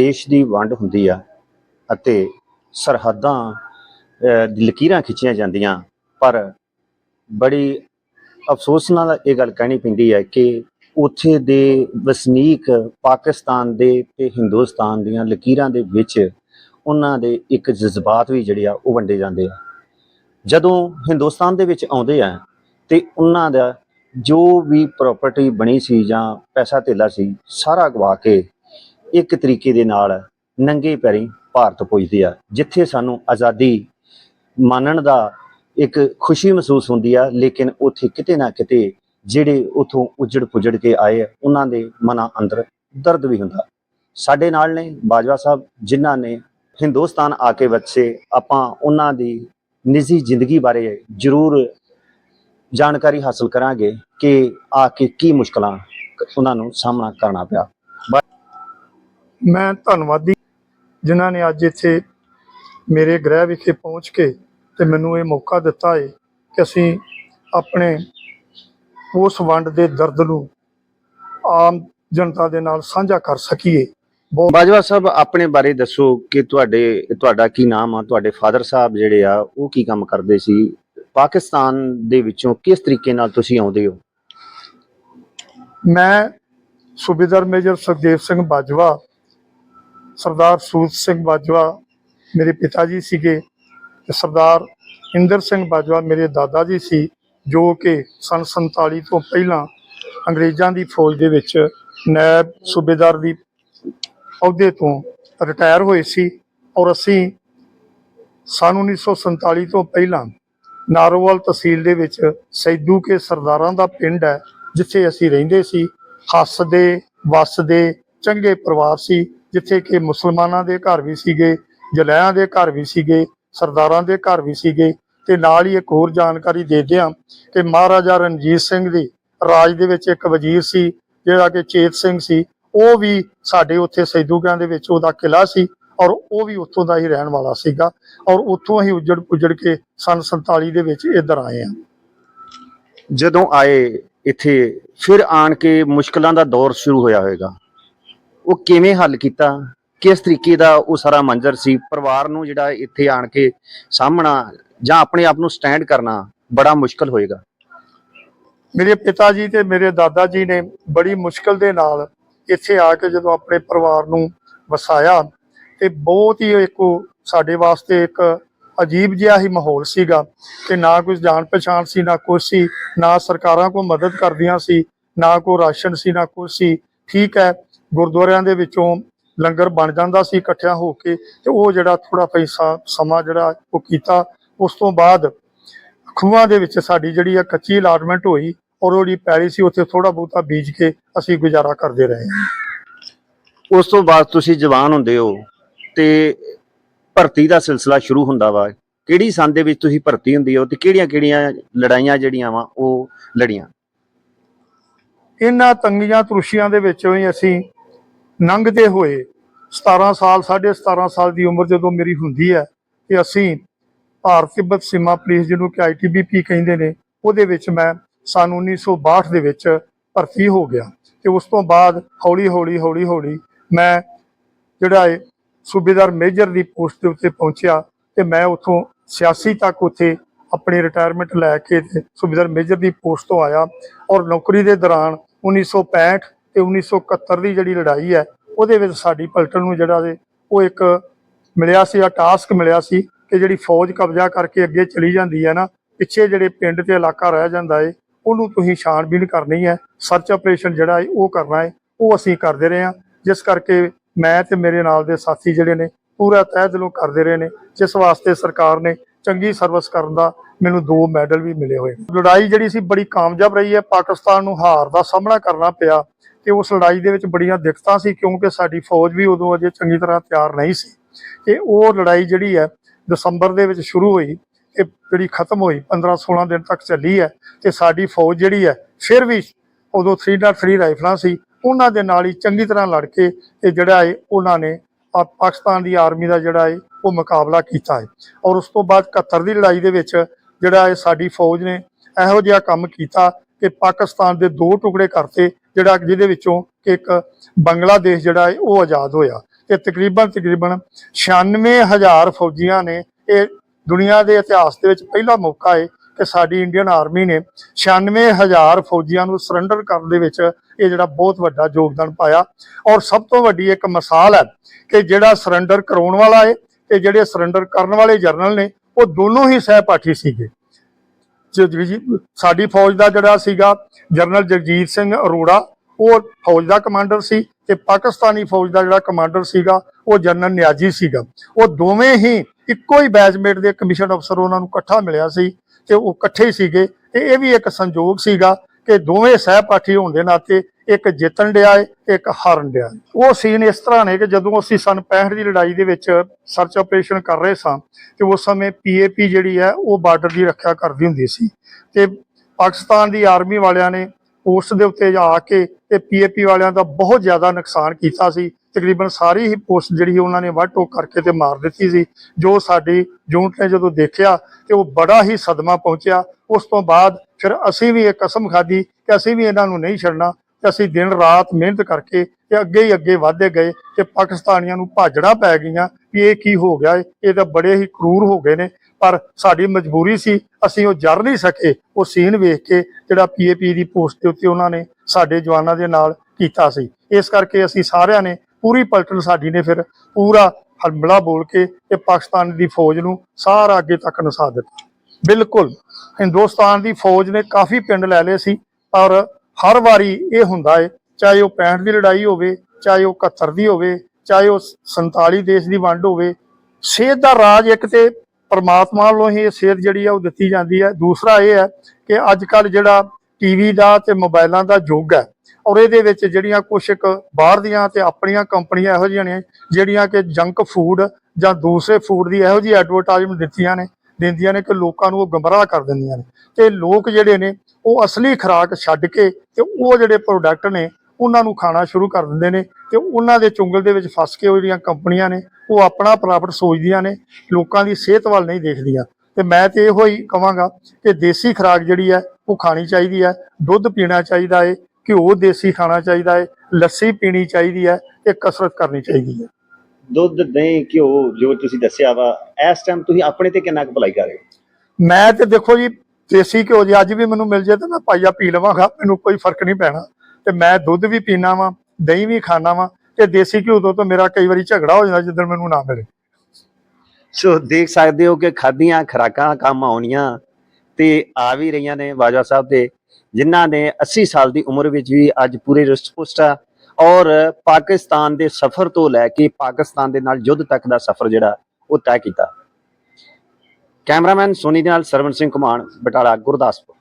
ਦੇਸ਼ ਦੀ ਵੰਡ ਹੁੰਦੀ ਆ ਅਤੇ ਸਰਹੱਦਾਂ ਦੀ ਲਕੀਰਾਂ ਖਿੱਚੀਆਂ ਜਾਂਦੀਆਂ। ਪਰ ਬੜੀ ਅਫਸੋਸ ਨਾਲ ਇਹ ਗੱਲ ਕਹਿਣੀ ਪੈਂਦੀ ਹੈ ਕਿ ਉੱਥੇ ਦੇ ਵਸਨੀਕ ਪਾਕਿਸਤਾਨ ਦੇ ਤੇ ਹਿੰਦੁਸਤਾਨ ਦੀਆਂ ਲਕੀਰਾਂ ਦੇ ਵਿੱਚ ਉਹਨਾਂ ਦੇ ਇੱਕ ਜਜ਼ਬਾਤ ਵੀ ਜਿਹੜੇ ਆ ਉਹ ਵੰਡੇ ਜਾਂਦੇ ਆ। ਜਦੋਂ ਹਿੰਦੁਸਤਾਨ ਦੇ ਵਿੱਚ ਆਉਂਦੇ ਆ ਤੇ ਉਹਨਾਂ ਦਾ ਜੋ ਵੀ ਪ੍ਰਾਪਰਟੀ ਬਣੀ ਸੀ ਜਾਂ ਪੈਸਾ ਧੇਲਾ ਸੀ, ਸਾਰਾ ਗਵਾ ਕੇ ਇੱਕ ਤਰੀਕੇ ਦੇ ਨਾਲ ਨੰਗੇ ਪੈਰੀ ਭਾਰਤ ਪੁੱਜਦੇ ਆ, ਜਿੱਥੇ ਸਾਨੂੰ ਆਜ਼ਾਦੀ ਮਾਨਣ ਦਾ ਇੱਕ ਖੁਸ਼ੀ ਮਹਿਸੂਸ ਹੁੰਦੀ ਆ, ਲੇਕਿਨ ਉੱਥੇ ਕਿਤੇ ਨਾ ਕਿਤੇ ਜਿਹੜੇ ਉਥੋਂ ਉਜੜ ਪੁਜੜ ਕੇ ਆਏ ਉਹਨਾਂ ਦੇ ਮਨਾਂ ਅੰਦਰ ਦਰਦ ਵੀ ਹੁੰਦਾ। ਸਾਡੇ ਨਾਲ ਨੇ ਬਾਜਵਾ ਸਾਹਿਬ, ਜਿਨ੍ਹਾਂ ਨੇ ਹਿੰਦੁਸਤਾਨ ਆ ਕੇ ਵਸੇ ਆਪਾਂ ਉਹਨਾਂ ਦੀ ਨਿੱਜੀ ਜ਼ਿੰਦਗੀ ਬਾਰੇ ਜ਼ਰੂਰ ਜਾਣਕਾਰੀ ਹਾਸਲ ਕਰਾਂਗੇ ਕਿ ਆ ਕੇ ਕੀ ਮੁਸ਼ਕਲਾਂ ਉਹਨਾਂ ਨੂੰ ਸਾਹਮਣਾ ਕਰਨਾ ਪਿਆ। ਮੈਂ ਧੰਨਵਾਦੀ ਜਿਨ੍ਹਾਂ ਨੇ ਅੱਜ ਇੱਥੇ ਮੇਰੇ ਗ੍ਰਹਿ ਵਿਖੇ ਪਹੁੰਚ ਕੇ ਤੇ ਮੈਨੂੰ ਇਹ ਮੌਕਾ ਦਿੱਤਾ ਹੈ ਕਿ ਅਸੀਂ ਆਪਣੇ ਉਸ ਵੰਡ ਦੇ ਦਰਦ ਨੂੰ ਆਮ ਜਨਤਾ ਦੇ ਨਾਲ ਸਾਂਝਾ ਕਰ ਸਕੀਏ। ਬਾਜਵਾ ਸਾਹਿਬ ਆਪਣੇ ਬਾਰੇ ਦੱਸੋ ਕਿ ਤੁਹਾਡੇ ਤੁਹਾਡਾ ਕੀ ਨਾਮ ਆ? ਤੁਹਾਡੇ ਫਾਦਰ ਸਾਹਿਬ ਜਿਹੜੇ ਆ ਉਹ ਕੀ ਕੰਮ ਕਰਦੇ ਸੀ? ਪਾਕਿਸਤਾਨ ਦੇ ਵਿੱਚੋਂ ਕਿਸ ਤਰੀਕੇ ਨਾਲ ਤੁਸੀਂ ਆਉਂਦੇ ਹੋ? ਮੈਂ ਸੂਬੇਦਾਰ ਮੇਜਰ ਸੁਖਦੇਵ ਸਿੰਘ ਬਾਜਵਾ ਸਰਦਾਰ ਸੂਤ ਸਿੰਘ ਬਾਜਵਾ ਮੇਰੇ ਪਿਤਾ ਜੀ ਸੀਗੇ ਤੇ ਸਰਦਾਰ ਇੰਦਰ ਸਿੰਘ ਬਾਜਵਾ ਮੇਰੇ ਦਾਦਾ ਜੀ ਸੀ, ਜੋ ਕਿ ਸਨ 47 ਤੋਂ ਪਹਿਲਾਂ ਅੰਗਰੇਜ਼ਾਂ ਦੀ ਫੌਜ ਦੇ ਵਿੱਚ ਨਾਇਬ ਸੂਬੇਦਾਰ ਦੀ ਅਹੁਦੇ ਤੋਂ ਰਿਟਾਇਰ ਹੋਏ ਸੀ ਔਰ ਅਸੀਂ ਸਨ 1947 ਤੋਂ ਪਹਿਲਾਂ ਨਾਰੋਵਾਲ ਤਹਿਸੀਲ ਦੇ ਵਿੱਚ ਸੈਦੂ ਕੇ ਸਰਦਾਰਾਂ ਦਾ ਪਿੰਡ ਹੈ, ਜਿੱਥੇ ਅਸੀਂ ਰਹਿੰਦੇ ਸੀ ਹੱਸਦੇ ਵਸਦੇ ਚੰਗੇ ਪਰਿਵਾਰ ਸੀ ਜਿੱਥੇ ਕਿ ਮੁਸਲਮਾਨਾਂ ਦੇ ਘਰ ਵੀ ਸੀਗੇ ਜਲੈਆਂ ਦੇ ਘਰ ਵੀ ਸੀਗੇ, ਸਰਦਾਰਾਂ ਦੇ ਘਰ ਵੀ ਸੀਗੇ ਤੇ ਨਾਲ ਹੀ ਇੱਕ ਹੋਰ ਜਾਣਕਾਰੀ ਦੇ ਦਿਆਂ ਕਿ ਮਹਾਰਾਜਾ ਰਣਜੀਤ ਸਿੰਘ ਦੀ ਰਾਜ ਦੇ ਵਿੱਚ ਇੱਕ ਵਜ਼ੀਰ ਸੀ, ਜਿਹੜਾ ਕਿ ਚੇਤ ਸਿੰਘ ਸੀ, ਉਹ ਵੀ ਸਾਡੇ ਉੱਥੇ ਸੈਦੂਗਾਂ ਦੇ ਵਿੱਚ ਉਹਦਾ ਕਿਲਾ ਸੀ ਔਰ ਉਹ ਵੀ ਉੱਥੋਂ ਦਾ ਹੀ ਰਹਿਣ ਵਾਲਾ ਸੀਗਾ ਔਰ ਉੱਥੋਂ ਹੀ ਉੱਜੜ ਪੁੱਜੜ ਕੇ ਸਨ 47 ਦੇ ਵਿੱਚ ਇੱਧਰ ਆਏ ਆ ਜਦੋਂ ਆਏ ਇੱਥੇ, ਫਿਰ ਆਣ ਕੇ ਮੁਸ਼ਕਲਾਂ ਦਾ ਦੌਰ ਸ਼ੁਰੂ ਹੋਇਆ ਹੋਵੇਗਾ। ਉਹ ਕਿਵੇਂ ਹੱਲ ਕੀਤਾ? ਕਿਸ ਤਰੀਕੇ ਦਾ ਉਹ ਸਾਰਾ ਮੰਜ਼ਰ ਸੀ? ਪਰਿਵਾਰ ਨੂੰ ਜਿਹੜਾ ਇੱਥੇ ਆਣ ਕੇ ਸਾਹਮਣਾ ਜਾਂ ਆਪਣੇ ਆਪ ਨੂੰ ਸਟੈਂਡ ਕਰਨਾ ਬੜਾ ਮੁਸ਼ਕਲ ਹੋਏਗਾ। ਮੇਰੇ ਪਿਤਾ ਜੀ ਤੇ ਮੇਰੇ ਦਾਦਾ ਜੀ ਨੇ ਬੜੀ ਮੁਸ਼ਕਲ ਦੇ ਨਾਲ ਇੱਥੇ ਆ ਕੇ ਜਦੋਂ ਆਪਣੇ ਪਰਿਵਾਰ ਨੂੰ ਵਸਾਇਆ ਤੇ ਬਹੁਤ ਹੀ ਇੱਕ ਸਾਡੇ ਵਾਸਤੇ ਇੱਕ ਅਜੀਬ ਜਿਹਾ ਹੀ ਮਾਹੌਲ ਸੀਗਾ ਤੇ ਨਾ ਕੋਈ ਜਾਣ ਪਛਾਣ ਸੀ, ਨਾ ਕੁਛ ਸੀ, ਨਾ ਸਰਕਾਰਾਂ ਕੋ ਮਦਦ ਕਰਦੀਆਂ ਸੀ, ਨਾ ਕੋ ਰਾਸ਼ਨ ਸੀ, ਨਾ ਕੁਛ ਸੀ। ਠੀਕ ਹੈ ਗੁਰਦੁਆਰਿਆਂ ਦੇ ਵਿੱਚੋਂ ਲੰਗਰ ਬਣ ਜਾਂਦਾ ਸੀ ਇਕੱਠਿਆਂ ਹੋ ਕੇ ਤੇ ਉਹ ਜਿਹੜਾ ਥੋੜਾ ਪੈਸਾ ਸਮਾਂ ਜਿਹੜਾ ਉਹ ਕੀਤਾ। ਉਸ ਤੋਂ ਬਾਅਦ ਖੂਹਾਂ ਦੇ ਵਿੱਚ ਸਾਡੀ ਜਿਹੜੀ ਆ ਕੱਚੀ ਅਲਾਟਮੈਂਟ ਹੋਈ ਔਰ ਉਹਦੀ ਪੈਲੀ ਸੀ ਉੱਥੇ ਥੋੜਾ ਬਹੁਤਾ ਬੀਜ ਕੇ ਅਸੀਂ ਗੁਜ਼ਾਰਾ ਕਰਦੇ ਰਹੇ। ਹਾਂ ਉਸ ਤੋਂ ਬਾਅਦ ਤੁਸੀਂ ਜਵਾਨ ਹੁੰਦੇ ਹੋ ਤੇ ਭਰਤੀ ਦਾ ਸਿਲਸਿਲਾ ਸ਼ੁਰੂ ਹੁੰਦਾ ਵਾ। ਕਿਹੜੀ ਸੰਨ ਦੇ ਵਿੱਚ ਤੁਸੀਂ ਭਰਤੀ ਹੁੰਦੀ ਹੋ ਤੇ ਕਿਹੜੀਆਂ-ਕਿਹੜੀਆਂ ਲੜਾਈਆਂ ਜਿਹੜੀਆਂ ਵਾ ਉਹ ਲੜੀਆਂ? ਇਹਨਾਂ ਤੰਗੀਆਂ ਤਰੁਸ਼ੀਆਂ ਦੇ ਵਿੱਚੋਂ ਹੀ ਅਸੀਂ ਲੰਘਦੇ ਹੋਏ 17 ਸਾਲ 17.5 ਸਾਲ ਦੀ ਉਮਰ ਜਦੋਂ ਮੇਰੀ ਹੁੰਦੀ ਹੈ ਕਿ ਅਸੀਂ ਭਾਰਤ ਤਿੱਬਤ ਸੀਮਾ ਪੁਲਿਸ ਜਿਹਨੂੰ ਕਿ ਆਈਟੀਬੀਪੀ ਕਹਿੰਦੇ ਨੇ, ਉਹਦੇ ਵਿੱਚ ਮੈਂ ਸਨ 1962 ਦੇ ਵਿੱਚ ਭਰਤੀ ਹੋ ਗਿਆ ਤੇ ਉਸ ਤੋਂ ਬਾਅਦ ਹੌਲੀ ਹੌਲੀ ਹੌਲੀ ਹੌਲੀ ਮੈਂ ਜਿਹੜਾ ਹੈ ਸੂਬੇਦਾਰ ਮੇਜਰ ਦੀ ਪੋਸਟ ਦੇ ਉੱਤੇ ਪਹੁੰਚਿਆ ਤੇ ਮੈਂ ਉੱਥੋਂ 86 ਤੱਕ ਉੱਥੇ ਆਪਣੀ ਰਿਟਾਇਰਮੈਂਟ ਲੈ ਕੇ ਸੂਬੇਦਾਰ ਮੇਜਰ ਦੀ ਪੋਸਟ ਤੋਂ ਆਇਆ ਔਰ ਨੌਕਰੀ ਦੇ ਦੌਰਾਨ 1965 ਤੇ 1971 ਦੀ ਜਿਹੜੀ ਲੜਾਈ ਹੈ, ਉਹਦੇ ਵਿੱਚ ਸਾਡੀ ਪਲਟਨ ਨੂੰ ਜਿਹੜਾ ਦੇ ਉਹ ਇੱਕ ਮਿਲਿਆ ਸੀ ਆ ਟਾਸਕ ਮਿਲਿਆ ਸੀ ਕਿ ਜਿਹੜੀ ਫੌਜ ਕਬਜ਼ਾ ਕਰਕੇ ਅੱਗੇ ਚਲੀ ਜਾਂਦੀ ਹੈ ਨਾ, ਪਿੱਛੇ ਜਿਹੜੇ ਪਿੰਡ ਤੇ ਇਲਾਕਾ ਰਹਿ ਜਾਂਦਾ ਏ, ਉਹਨੂੰ ਤੁਸੀਂ ਛਾਣਬੀਣ ਕਰਨੀ ਹੈ ਸਰਚ ਆਪਰੇਸ਼ਨ ਜਿਹੜਾ ਹੈ ਉਹ ਕਰਨਾ ਹੈ ਉਹ ਅਸੀਂ ਕਰਦੇ ਰਹੇ ਹਾਂ। ਜਿਸ ਕਰਕੇ ਮੈਂ ਤੇ ਮੇਰੇ ਨਾਲ ਦੇ ਸਾਥੀ ਜਿਹੜੇ ਨੇ, ਪੂਰਾ ਤਹਿ ਦਿਲੋਂ ਕਰਦੇ ਰਹੇ ਨੇ, ਜਿਸ ਵਾਸਤੇ ਸਰਕਾਰ ਨੇ ਚੰਗੀ ਸਰਵਿਸ ਕਰਨ ਦਾ ਮੈਨੂੰ ਦੋ ਮੈਡਲ ਵੀ ਮਿਲੇ ਹੋਏ ਲੜਾਈ ਜਿਹੜੀ ਸੀ, ਬੜੀ ਕਾਮਯਾਬ ਰਹੀ ਹੈ, ਪਾਕਿਸਤਾਨ ਨੂੰ ਹਾਰ ਦਾ ਸਾਹਮਣਾ ਕਰਨਾ ਪਿਆ। ਤੇ ਉਸ ਲੜਾਈ ਦੇ ਵਿੱਚ ਬੜੀਆਂ ਦਿੱਕਤਾਂ ਸੀ, ਕਿਉਂਕਿ ਸਾਡੀ ਫੌਜ ਵੀ ਉਦੋਂ ਅਜੇ ਚੰਗੀ ਤਰ੍ਹਾਂ ਤਿਆਰ ਨਹੀਂ ਸੀ। ਤੇ ਉਹ ਲੜਾਈ ਜਿਹੜੀ ਹੈ, ਦਸੰਬਰ ਦੇ ਵਿੱਚ ਸ਼ੁਰੂ ਹੋਈ ਤੇ ਜਿਹੜੀ ਖਤਮ ਹੋਈ 15 16 ਦਿਨ ਤੱਕ ਚੱਲੀ ਹੈ ਤੇ ਸਾਡੀ ਫੌਜ ਜਿਹੜੀ ਹੈ, ਫਿਰ ਵੀ ਉਦੋਂ 3.3 ਰਾਈਫਲਾਂ ਸੀ। ਉਹਨਾਂ ਦੇ ਨਾਲ ਹੀ ਚੰਗੀ ਤਰ੍ਹਾਂ ਲੜ ਕੇ ਤੇ ਜਿਹੜਾ ਹੈ ਉਹਨਾਂ ਨੇ ਪਾਕਿਸਤਾਨ ਦੀ ਆਰਮੀ ਦਾ ਜਿਹੜਾ ਹੈ ਉਹ ਮੁਕਾਬਲਾ ਕੀਤਾ ਹੈ। ਔਰ ਉਸ ਤੋਂ ਬਾਅਦ 71 ਦੀ ਲੜਾਈ ਦੇ ਵਿੱਚ ਜਿਹੜਾ ਹੈ ਸਾਡੀ ਫੌਜ ਨੇ ਇਹੋ ਜਿਹਾ ਕੰਮ ਕੀਤਾ ਕਿ ਪਾਕਿਸਤਾਨ ਦੇ ਦੋ ਟੁਕੜੇ ਕਰਤੇ ਜਿਹੜਾ ਜਿਹਦੇ ਵਿੱਚੋਂ ਕਿ ਇੱਕ ਬੰਗਲਾਦੇਸ਼ ਜਿਹੜਾ ਹੈ, ਉਹ ਆਜ਼ਾਦ ਹੋਇਆ। ਤੇ ਤਕਰੀਬਨ ਤਕਰੀਬਨ 96000 ਫੌਜੀਆਂ ਨੇ ਇਹ ਦੁਨੀਆ ਦੇ ਇਤਿਹਾਸ ਦੇ ਵਿੱਚ ਪਹਿਲਾ ਮੌਕਾ ਹੈ ਕਿ ਸਾਡੀ ਇੰਡੀਅਨ ਆਰਮੀ ਨੇ 96000 ਫੌਜੀਆਂ ਨੂੰ ਸਰੈਂਡਰ ਕਰਨ ਦੇ ਵਿੱਚ ਇਹ ਜਿਹੜਾ ਬਹੁਤ ਵੱਡਾ ਯੋਗਦਾਨ ਪਾਇਆ। ਔਰ ਸਭ ਤੋਂ ਵੱਡੀ ਇੱਕ ਮਿਸਾਲ ਹੈ ਕਿ ਜਿਹੜਾ ਸਰੈਂਡਰ ਕਰਾਉਣ ਵਾਲਾ ਹੈ ਤੇ ਜਿਹੜੇ ਸਰੈਂਡਰ ਕਰਨ ਵਾਲੇ ਜਰਨਲ ਨੇ, ਉਹ ਦੋਨੋਂ ਹੀ ਸਹਿਪਾਠੀ ਸੀਗੇ। ਸਾਡੀ ਫੌਜ ਦਾ ਜਿਹੜਾ ਸੀਗਾ ਜਨਰਲ ਜਗਜੀਤ ਸਿੰਘ ਅਰੋੜਾ, ਉਹ ਫੌਜ ਦਾ ਕਮਾਂਡਰ ਸੀ ਤੇ ਪਾਕਿਸਤਾਨੀ ਫੌਜ ਦਾ ਜਿਹੜਾ ਕਮਾਂਡਰ ਸੀਗਾ, ਉਹ ਜਨਰਲ ਨਿਆਜੀ ਸੀਗਾ। ਉਹ ਦੋਵੇਂ ਹੀ ਇੱਕੋ ਹੀ ਬੈਚਮੇਟ ਦੇ ਕਮਿਸ਼ਨ ਅਫਸਰ ਉਹਨਾਂ ਨੂੰ ਇਕੱਠਾ ਮਿਲਿਆ ਸੀ ਤੇ ਉਹ ਇਕੱਠੇ ਸੀਗੇ ਤੇ ਇਹ ਵੀ ਇੱਕ ਸੰਜੋਗ ਸੀਗਾ ਕਿ ਦੋਵੇਂ ਸਹਿਪਾਠੀ ਹੋਣ ਦੇ ਨਾਤੇ ਇੱਕ ਜਿੱਤਣ ਡਿਆ ਏ, ਇੱਕ ਹਾਰਨ ਡਿਆ ਉਹ ਸੀਨ ਇਸ ਤਰ੍ਹਾਂ ਨੇ ਕਿ ਜਦੋਂ ਅਸੀਂ ਸਨ 65 ਦੀ ਲੜਾਈ ਦੇ ਵਿੱਚ ਸਰਚ ਆਪਰੇਸ਼ਨ ਕਰ ਰਹੇ ਸਾਂ, ਤੇ ਉਸ ਸਮੇਂ ਪੀਏਪੀ ਜਿਹੜੀ ਹੈ, ਉਹ ਬਾਰਡਰ ਦੀ ਰੱਖਿਆ ਕਰਦੀ ਹੁੰਦੀ ਸੀ। ਤੇ ਪਾਕਿਸਤਾਨ ਦੀ ਆਰਮੀ ਵਾਲਿਆਂ ਨੇ ਪੋਸਟ ਦੇ ਉੱਤੇ ਜਾ ਕੇ ਤੇ ਪੀਏਪੀ ਵਾਲਿਆਂ ਦਾ ਬਹੁਤ ਜ਼ਿਆਦਾ ਨੁਕਸਾਨ ਕੀਤਾ ਸੀ। ਤਕਰੀਬਨ ਸਾਰੀ ਹੀ ਪੋਸਟ ਜਿਹੜੀ ਉਹਨਾਂ ਨੇ ਵੱਢ ਟੋਕ ਕਰਕੇ ਤੇ ਮਾਰ ਦਿੱਤੀ ਸੀ। ਜੋ ਸਾਡੀ ਯੂਨਿਟ ਨੇ ਜਦੋਂ ਦੇਖਿਆ, ਤੇ ਉਹ ਬੜਾ ਹੀ ਸਦਮਾ ਪਹੁੰਚਿਆ। ਉਸ ਤੋਂ ਬਾਅਦ ਫਿਰ ਅਸੀਂ ਵੀ ਇਹ ਕਸਮ ਖਾਧੀ ਕਿ ਅਸੀਂ ਵੀ ਇਹਨਾਂ ਨੂੰ ਨਹੀਂ ਛੱਡਣਾ, ਤੇ ਅਸੀਂ ਦਿਨ ਰਾਤ ਮਿਹਨਤ ਕਰਕੇ ਤੇ ਅੱਗੇ ਹੀ ਅੱਗੇ ਵਧਦੇ ਗਏ ਤੇ ਪਾਕਿਸਤਾਨੀਆਂ ਨੂੰ ਭਾਜੜਾ ਪੈ ਗਈਆਂ ਕਿ ਇਹ ਕੀ ਹੋ ਗਿਆ ਏ? ਇਹ ਤਾਂ ਬੜੇ ਹੀ ਕਰੂਰ ਹੋ ਗਏ ਨੇ ਪਰ ਸਾਡੀ ਮਜਬੂਰੀ ਸੀ, ਅਸੀਂ ਉਹ ਜਰ ਨਹੀਂ ਸਕੇ, ਉਹ ਸੀਨ ਵੇਖ ਕੇ ਜਿਹੜਾ ਪੀਏਪੀ ਦੀ ਪੋਸਟ ਦੇ ਉੱਤੇ ਉਹਨਾਂ ਨੇ ਸਾਡੇ ਜਵਾਨਾਂ ਦੇ ਨਾਲ ਕੀਤਾ ਸੀ ਇਸ ਕਰਕੇ ਅਸੀਂ ਸਾਰਿਆਂ ਨੇ ਪੂਰੀ ਪਲਟਨ ਸਾਡੀ ਨੇ ਫਿਰ ਪੂਰਾ ਹਮਲਾ ਬੋਲ ਕੇ ਤੇ ਪਾਕਿਸਤਾਨ ਦੀ ਫੌਜ ਨੂੰ ਸਾਰਾ ਅੱਗੇ ਤੱਕ ਨਸਾ ਦਿੱਤਾ ਬਿਲਕੁਲ। ਹਿੰਦੁਸਤਾਨ ਦੀ ਫੌਜ ਨੇ ਕਾਫੀ ਪਿੰਡ ਲੈ ਲਏ ਸੀ, ਪਰ ਹਰ ਵਾਰੀ ਇਹ ਹੁੰਦਾ ਹੈ ਚਾਹੇ ਉਹ 65 ਦੀ ਲੜਾਈ ਹੋਵੇ, ਚਾਹੇ ਉਹ 71 ਦੀ ਹੋਵੇ, ਚਾਹੇ ਉਹ 47 ਦੇਸ਼ ਦੀ ਵੰਡ ਹੋਵੇ, ਸਿਹਤ ਦਾ ਰਾਜ ਇੱਕ ਤੇ ਪਰਮਾਤਮਾ ਵੱਲੋਂ ਹੀ ਇਹ ਸਿਹਤ ਜਿਹੜੀ ਆ ਉਹ ਦਿੱਤੀ ਜਾਂਦੀ ਹੈ ਦੂਸਰਾ ਇਹ ਹੈ ਕਿ ਅੱਜ ਕੱਲ ਜਿਹੜਾ ਟੀਵੀ ਦਾ ਤੇ ਮੋਬਾਈਲਾਂ ਦਾ ਯੁੱਗ ਹੈ ਔਰ ਇਹਦੇ ਵਿੱਚ ਜਿਹੜੀਆਂ ਕੁਛ ਇੱਕ ਬਾਹਰ ਦੀਆਂ ਤੇ ਆਪਣੀਆਂ ਕੰਪਨੀਆਂ ਇਹੋ ਜਿਹੀਆਂ ਨੇ, ਜਿਹੜੀਆਂ ਕਿ ਜੰਕ ਫੂਡ ਜਾਂ ਦੂਸਰੇ ਫੂਡ ਦੀ ਇਹੋ ਜਿਹੀ ਐਡਵਰਟਾਈਜ਼ਮੈਂਟ ਦਿੱਤੀਆਂ ਨੇ ਦਿੰਦੀਆਂ ਨੇ ਕਿ ਲੋਕਾਂ ਨੂੰ ਉਹ ਗਮਰਾਹ ਕਰ ਦਿੰਦੀਆਂ ਨੇ। ਤੇ ਲੋਕ ਜਿਹੜੇ ਨੇ, ਉਹ ਅਸਲੀ ਖੁਰਾਕ ਛੱਡ ਕੇ ਤੇ ਉਹ ਜਿਹੜੇ ਪ੍ਰੋਡਕਟ ਨੇ, ਉਹਨਾਂ ਨੂੰ ਖਾਣਾ ਸ਼ੁਰੂ ਕਰ ਦਿੰਦੇ ਨੇ ਤੇ ਉਹਨਾਂ ਦੇ ਚੁੰਗਲ ਦੇ ਵਿੱਚ ਫਸ ਕੇ ਉਹ ਜਿਹੜੀਆਂ ਕੰਪਨੀਆਂ ਨੇ, ਉਹ ਆਪਣਾ ਪ੍ਰੋਫਿਟ ਸੋਚਦੀਆਂ ਨੇ, ਲੋਕਾਂ ਦੀ ਸਿਹਤ ਵੱਲ ਨਹੀਂ ਦੇਖਦੀਆਂ। ਤੇ ਮੈਂ ਤੇ ਇਹੋ ਹੀ ਕਵਾਂਗਾ ਕਿ ਦੇਸੀ ਖੁਰਾਕ ਜਿਹੜੀ ਹੈ, ਉਹ ਖਾਣੀ ਚਾਹੀਦੀ ਹੈ। ਦੁੱਧ ਪੀਣਾ ਚਾਹੀਦਾ ਹੈ, ਘਿਓ ਦੇਸੀ ਖਾਣਾ ਚਾਹੀਦਾ ਹੈ, ਲੱਸੀ ਪੀਣੀ ਚਾਹੀਦੀ ਹੈ ਤੇ ਕਸਰਤ ਕਰਨੀ ਚਾਹੀਦੀ ਹੈ। ਦੁੱਧ ਦਹੀਂ ਘਿਓ ਜੋ ਤੁਸੀਂ ਦੱਸਿਆ ਵਾ ਇਸ ਟਾਈਮ ਤੁਸੀਂ ਆਪਣੇ ਤੇ ਕਿੰਨਾ ਕੁ ਭਲਾਈ ਕਰ ਰਹੇ ਹੋ? ਮੈਂ ਤੇ ਦੇਖੋ ਜੀ ਦੇਸੀ ਘਿਓ ਜੇ ਅੱਜ ਵੀ ਮੈਨੂੰ ਮਿਲ ਜੇ ਤਾਂ ਮੈਂ ਪਾਈਆ ਪੀ ਲਵਾਂਗਾ ਮੈਨੂੰ ਕੋਈ ਫ਼ਰਕ ਨਹੀਂ ਪੈਣਾ। ਤੇ ਮੈਂ ਦੁੱਧ ਵੀ ਪੀਣਾ ਵਾਂ ਦਹੀਂ ਵੀ ਖਾਣਾ ਵਾਂ ਤੇ ਦੇਸੀ ਘਿਓ ਤੋਂ ਤਾਂ ਮੇਰਾ ਕਈ ਵਾਰੀ ਝਗੜਾ ਹੋ ਜਾਂਦਾ ਜਿੱਦਣ ਮੈਨੂੰ ਨਾ ਮਿਲੇ। ਸੋ ਦੇਖ ਸਕਦੇ ਹੋ ਕਿ ਖਾਦੀਆਂ ਖਰਾਕਾਂ ਕੰਮ ਆਉਣੀਆਂ ਤੇ ਆ ਵੀ ਰਹੀਆਂ ਨੇ ਬਾਜਵਾ ਸਾਹਿਬ ਦੇ ਜਿਨ੍ਹਾਂ ਨੇ 80 ਸਾਲ ਦੀ ਉਮਰ ਵਿੱਚ ਵੀ ਅੱਜ ਪੂਰੇ ਰਿਸਪੁਸਟ ਔਰ ਪਾਕਿਸਤਾਨ ਦੇ ਸਫ਼ਰ ਤੋਂ ਲੈ ਕੇ ਪਾਕਿਸਤਾਨ ਦੇ ਨਾਲ ਯੁੱਧ ਤੱਕ ਦਾ ਸਫ਼ਰ ਜਿਹੜਾ, ਉਹ ਤੈਅ ਕੀਤਾ। ਕੈਮਰਾਮੈਨ ਸੋਨੀ ਦੇ ਨਾਲ ਸਰਵਨ ਸਿੰਘ ਕੁਮਾਨ ਬਟਾਲਾ, ਗੁਰਦਾਸਪੁਰ।